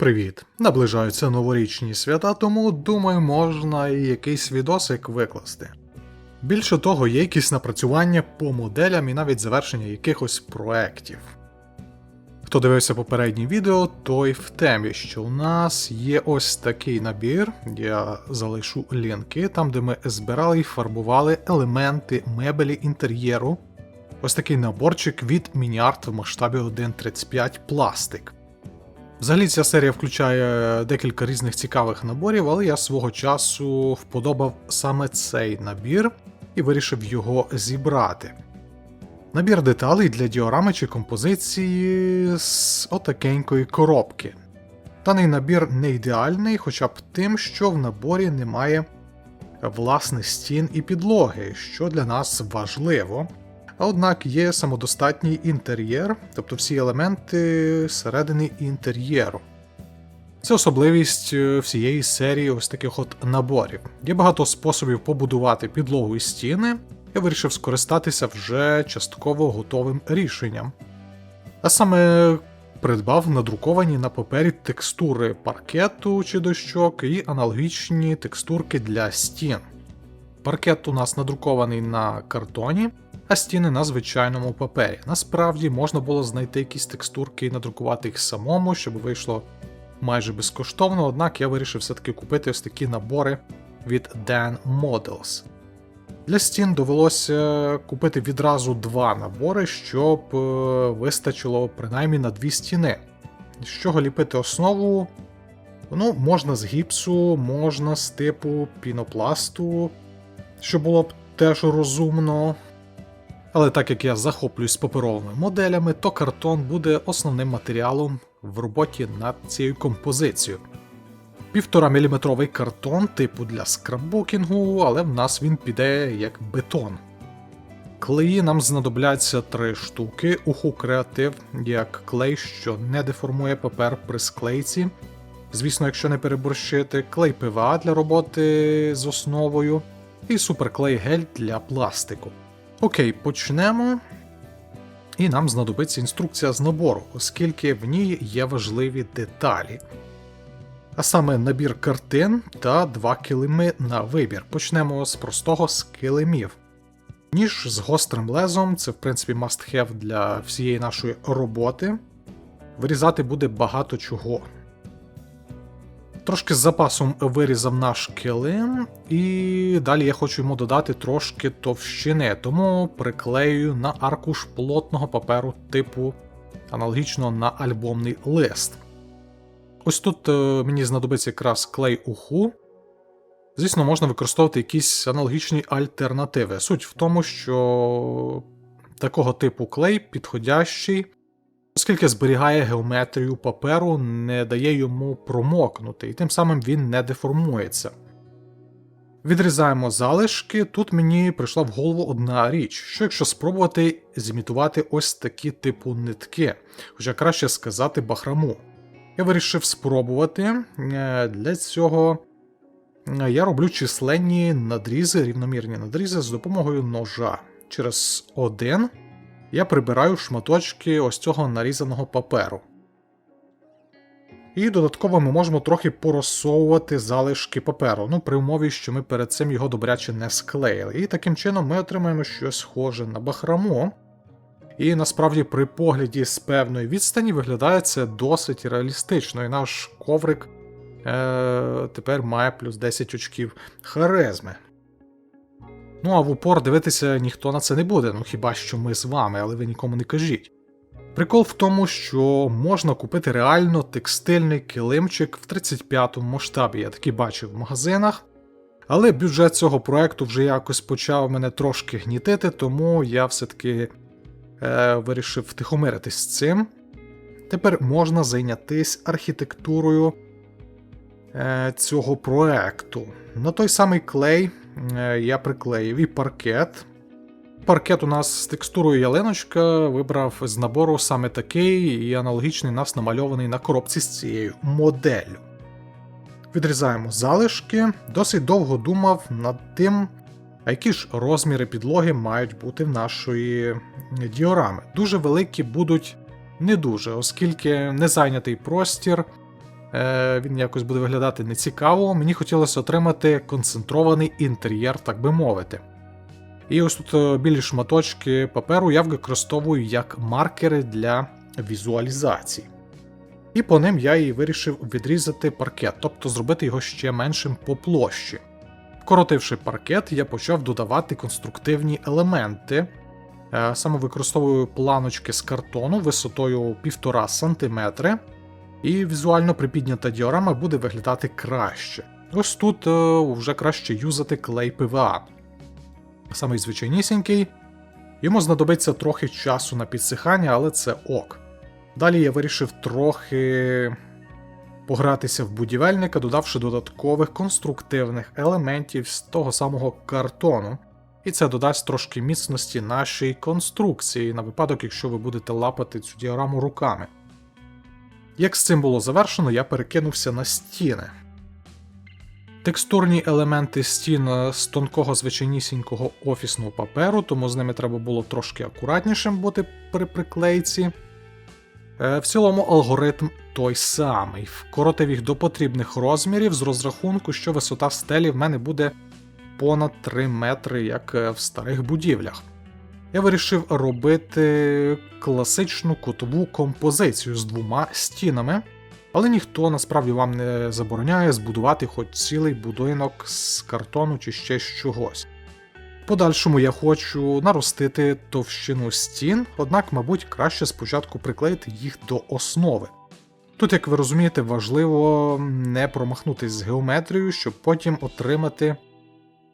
Привіт! Наближаються новорічні свята, тому думаю, можна і якийсь відосик викласти. Більше того, є якісь напрацювання по моделям і навіть завершення якихось проєктів. Хто дивився попереднє відео, той в темі, що у нас є ось такий набір, я залишу лінки, там де ми збирали і фарбували елементи мебелі інтер'єру. Ось такий наборчик від Мініарт в масштабі 1.35 пластик. Взагалі ця серія включає декілька різних цікавих наборів, але я свого часу вподобав саме цей набір і вирішив його зібрати. Набір деталей для діорами чи композиції з отакенької коробки. Даний набір не ідеальний, хоча б тим, що в наборі немає власне стін і підлоги, що для нас важливо. Однак є самодостатній інтер'єр, тобто всі елементи середини інтер'єру. Це особливість е, всієї серії ось таких от наборів. Є багато способів побудувати підлогу і стіни, я вирішив скористатися вже частково готовим рішенням. А саме придбав надруковані на папері текстури паркету чи дощок і аналогічні текстурки для стін. Паркет у нас надрукований на картоні, а стіни на звичайному папері. Насправді можна було знайти якісь текстурки і надрукувати їх самому, щоб вийшло майже безкоштовно, однак я вирішив все-таки купити ось такі набори від Dan Models. Для стін довелося купити відразу два набори, щоб е, вистачило принаймні на дві стіни. З чого ліпити основу? Ну, можна з гіпсу, можна з типу пінопласту, що було б теж розумно. Але так як я захоплююсь паперовими моделями, то картон буде основним матеріалом в роботі над цією композицією. 1,5 мм картон типу для скраббукінгу, але в нас він піде як бетон. Клеї нам знадобляться три штуки. Уху креатив як клей, що не деформує папер при склейці. Звісно, якщо не переборщити, клей ПВА для роботи з основою, і суперклей гель для пластику. Окей, почнемо. І нам знадобиться інструкція з набору, оскільки в ній є важливі деталі. А саме набір картин та два килими на вибір. Почнемо з простого з килимів. Ніж з гострим лезом це, в принципі, must have для всієї нашої роботи. Вирізати буде багато чого. Трошки з запасом вирізав наш килим, і далі я хочу йому додати трошки товщини, тому приклею на аркуш плотного паперу типу аналогічно на альбомний лист. Ось тут е, мені знадобиться якраз клей уху. Звісно, можна використовувати якісь аналогічні альтернативи. Суть в тому, що такого типу клей підходящий оскільки зберігає геометрію паперу, не дає йому промокнути, і тим самим він не деформується. Відрізаємо залишки. Тут мені прийшла в голову одна річ, що якщо спробувати зімітувати ось такі типу нитки, хоча краще сказати бахраму. Я вирішив спробувати. Е, Для цього е, я роблю численні надрізи, рівномірні надрізи з допомогою ножа через один я прибираю шматочки ось цього нарізаного паперу. І додатково ми можемо трохи порозсовувати залишки паперу, ну при умові, що ми перед цим його добряче не склеїли. І таким чином ми отримаємо щось схоже на бахраму. І насправді при погляді з певної відстані виглядає це досить реалістично, і наш коврик е- тепер має плюс 10 очків харизми. Ну а в упор дивитися ніхто на це не буде, ну хіба що ми з вами, але ви нікому не кажіть. Прикол в тому, що можна купити реально текстильний килимчик в 35-му масштабі, я такі бачив в магазинах. Але бюджет цього проекту вже якось почав мене трошки гнітити, тому я все-таки е, вирішив втихомиритись з цим. Тепер можна зайнятися архітектурою е, цього проекту. На той самий клей я приклеїв і паркет. Паркет у нас з текстурою ялиночка вибрав з набору саме такий і аналогічний нас намальований на коробці з цією моделлю. Відрізаємо залишки. Досить довго думав над тим, а які ж розміри підлоги мають бути в нашої діорами. Дуже великі будуть не дуже, оскільки незайнятий простір Е, він якось буде виглядати нецікаво. Мені хотілося отримати концентрований інтер'єр, так би мовити. І ось тут е, білі шматочки паперу я використовую як маркери для візуалізації. І по ним я і вирішив відрізати паркет, тобто зробити його ще меншим по площі. Вкоротивши паркет, я почав додавати конструктивні елементи. Е, Саме використовую планочки з картону висотою 1,5 см, і візуально припіднята діорама буде виглядати краще. Ось тут е, вже краще юзати клей ПВА. Самий звичайнісінький. Йому знадобиться трохи часу на підсихання, але це ок. Далі я вирішив трохи погратися в будівельника, додавши додаткових конструктивних елементів з того самого картону. І це додасть трошки міцності нашій конструкції на випадок, якщо ви будете лапати цю діораму руками. Як з цим було завершено, я перекинувся на стіни. Текстурні елементи стін з тонкого звичайнісінького офісного паперу, тому з ними треба було трошки акуратнішим бути при приклейці. Е, В цілому алгоритм той самий. Вкоротив їх до потрібних розмірів з розрахунку, що висота стелі в мене буде понад 3 метри, як е, в старих будівлях. Я вирішив робити класичну кутову композицію з двома стінами, але ніхто насправді вам не забороняє збудувати хоч цілий будинок з картону чи ще з чогось. Подальшому я хочу наростити товщину стін, однак, мабуть, краще спочатку приклеїти їх до основи. Тут, як ви розумієте, важливо не промахнутися з геометрією, щоб потім отримати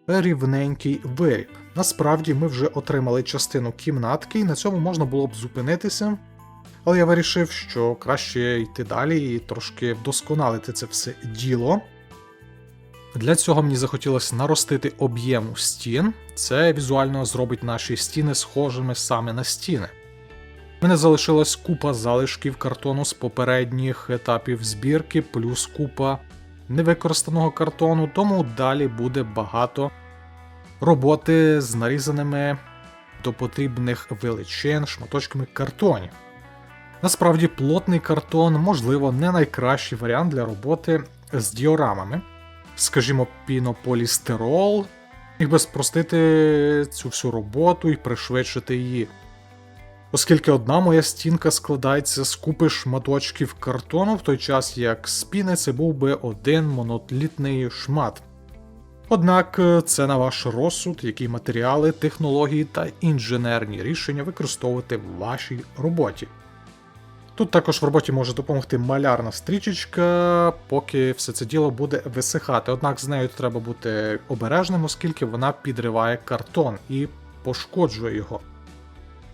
рівненький виріб. Насправді ми вже отримали частину кімнатки, і на цьому можна було б зупинитися. Але я вирішив, що краще йти далі і трошки вдосконалити це все діло. Для цього мені захотілося наростити об'єму стін. Це візуально зробить наші стіни схожими саме на стіни. У мене залишилась купа залишків картону з попередніх етапів збірки, плюс купа невикористаного картону, тому далі буде багато роботи з нарізаними до потрібних величин шматочками картонів. Насправді, плотний картон, можливо, не найкращий варіант для роботи з діорамами. Скажімо, пінополістирол міг би спростити цю всю роботу і пришвидшити її. Оскільки одна моя стінка складається з купи шматочків картону, в той час як з піни це був би один монотлітний шмат. Однак е, це на ваш розсуд, які матеріали, технології та інженерні рішення використовувати в вашій роботі. Тут також в роботі може допомогти малярна стрічечка, поки все це діло буде висихати. Однак з нею треба бути обережним, оскільки вона підриває картон і пошкоджує його.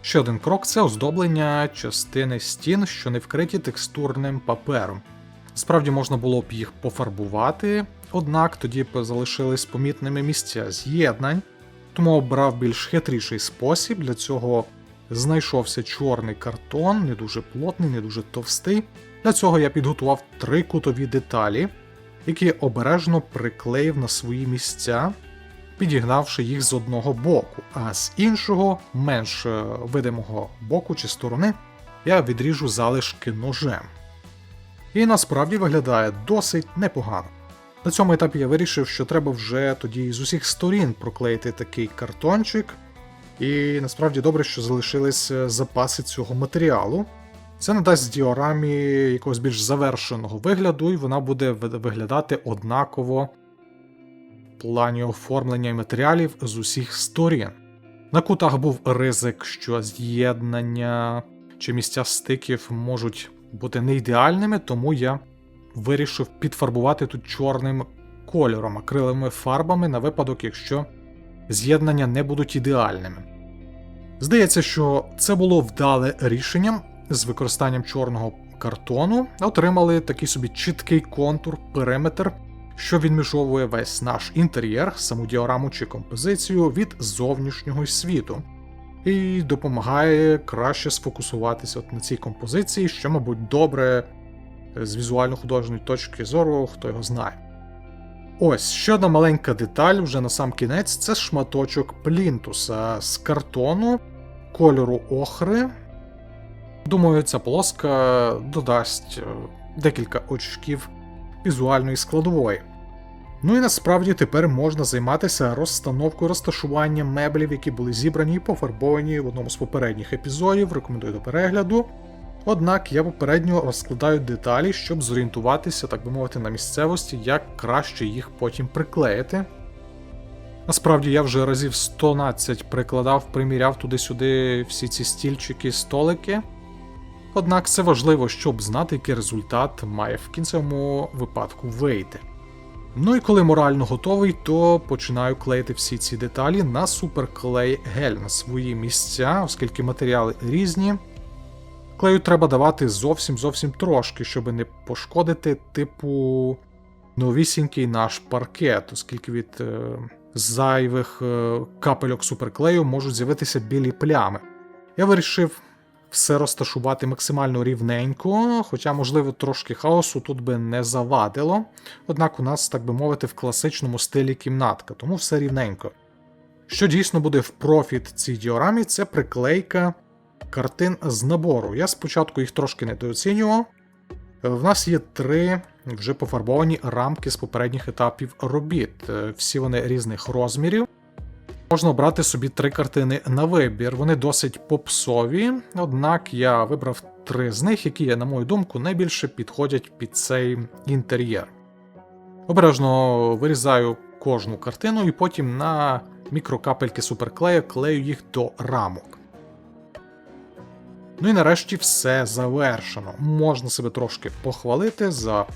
Ще один крок це оздоблення частини стін, що не вкриті текстурним папером. Справді можна було б їх пофарбувати, однак тоді б залишились помітними місця з'єднань, тому обрав більш хитріший спосіб. Для цього знайшовся чорний картон, не дуже плотний, не дуже товстий. Для цього я підготував три кутові деталі, які обережно приклеїв на свої місця, підігнавши їх з одного боку, а з іншого, менш е, видимого боку чи сторони, я відріжу залишки ножем. І насправді виглядає досить непогано. На цьому етапі я вирішив, що треба вже тоді з усіх сторін проклеїти такий картончик. І насправді добре, що залишились е, запаси цього матеріалу. Це надасть діорамі якогось більш завершеного вигляду, і вона буде виглядати однаково плані оформлення і матеріалів з усіх сторін. На кутах був ризик, що з'єднання чи місця стиків можуть бути не ідеальними, тому я вирішив підфарбувати тут чорним кольором, акриловими фарбами на випадок, якщо з'єднання не будуть ідеальними. Здається, що це було вдале рішенням з використанням чорного картону, отримали такий собі чіткий контур, периметр, що відмежовує весь наш інтер'єр, саму діораму чи композицію від зовнішнього світу, і допомагає краще сфокусуватися от на цій композиції, що, мабуть, добре з візуально-художньої точки зору, хто його знає. Ось ще одна маленька деталь вже на сам кінець це шматочок плінтуса з картону кольору охри. Думаю, ця полоска додасть е, декілька очків візуальної складової. Ну і насправді тепер можна займатися розстановкою розташуванням меблів, які були зібрані і пофарбовані в одному з попередніх епізодів. Рекомендую до перегляду. Однак я попередньо розкладаю деталі, щоб зорієнтуватися, так би мовити, на місцевості, як краще їх потім приклеїти. Насправді я вже разів 112 прикладав, приміряв туди-сюди всі ці стільчики, столики. Однак це важливо, щоб знати, який результат має в кінцевому випадку вийти. Ну і коли морально готовий, то починаю клеїти всі ці деталі на суперклей гель на свої місця, оскільки матеріали різні. Клею треба давати зовсім зовсім трошки, щоб не пошкодити, типу, новісінький наш паркет, оскільки від е, зайвих е, капельок суперклею можуть з'явитися білі плями. Я вирішив все розташувати максимально рівненько, хоча, можливо, трошки хаосу тут би не завадило. Однак у нас, так би мовити, в класичному стилі кімнатка, тому все рівненько. Що дійсно буде в профіт цій діорамі, це приклейка картин з набору. Я спочатку їх трошки недооцінював. В нас є три вже пофарбовані рамки з попередніх етапів робіт. Всі вони різних розмірів. Можна обрати собі три картини на вибір. Вони досить попсові, однак я вибрав три з них, які, на мою думку, найбільше підходять під цей інтер'єр. Обережно вирізаю кожну картину і потім на мікрокапельки суперклею клею їх до рамок. Ну і нарешті все завершено. Можна себе трошки похвалити за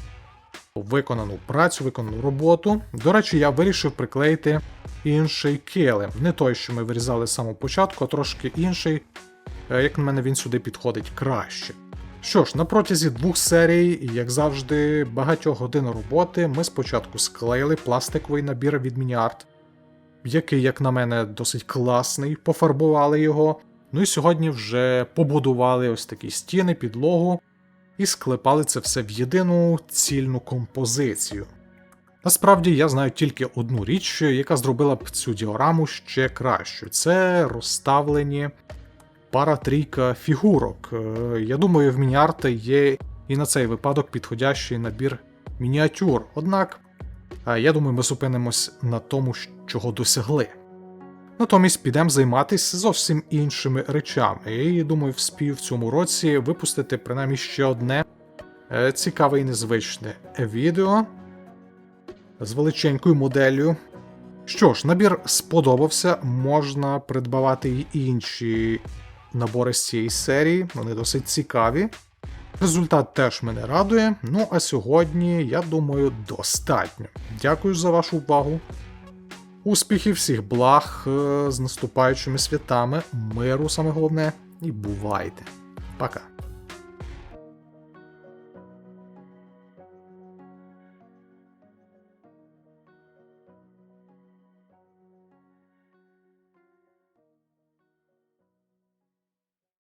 виконану працю, виконану роботу. До речі, я вирішив приклеїти інший килим. Не той, що ми вирізали з самого початку, а трошки інший. Е, Як на мене, він сюди підходить краще. Що ж, на протязі двох серій, як завжди, багатьох годин роботи, ми спочатку склеїли пластиковий набір від Мініарт, який, як на мене, досить класний, пофарбували його. Ну і сьогодні вже побудували ось такі стіни, підлогу і склепали це все в єдину цільну композицію. Насправді я знаю тільки одну річ, яка зробила б цю діораму ще кращою. Це розставлені пара-трійка фігурок. Е, Я думаю, в Мініарта є і на цей випадок підходящий набір мініатюр. Однак, е, я думаю, ми зупинимось на тому, чого досягли. Натомість підемо займатися зовсім іншими речами. І думаю, вспію в цьому році випустити принаймні ще одне е, цікаве і незвичне відео з величенькою моделлю. Що ж, набір сподобався, можна придбавати й інші набори з цієї серії, вони досить цікаві. Результат теж мене радує. Ну а сьогодні, я думаю, достатньо. Дякую за вашу увагу. Успіхів всіх благ е, з наступаючими святами, миру саме головне, і бувайте. Пока.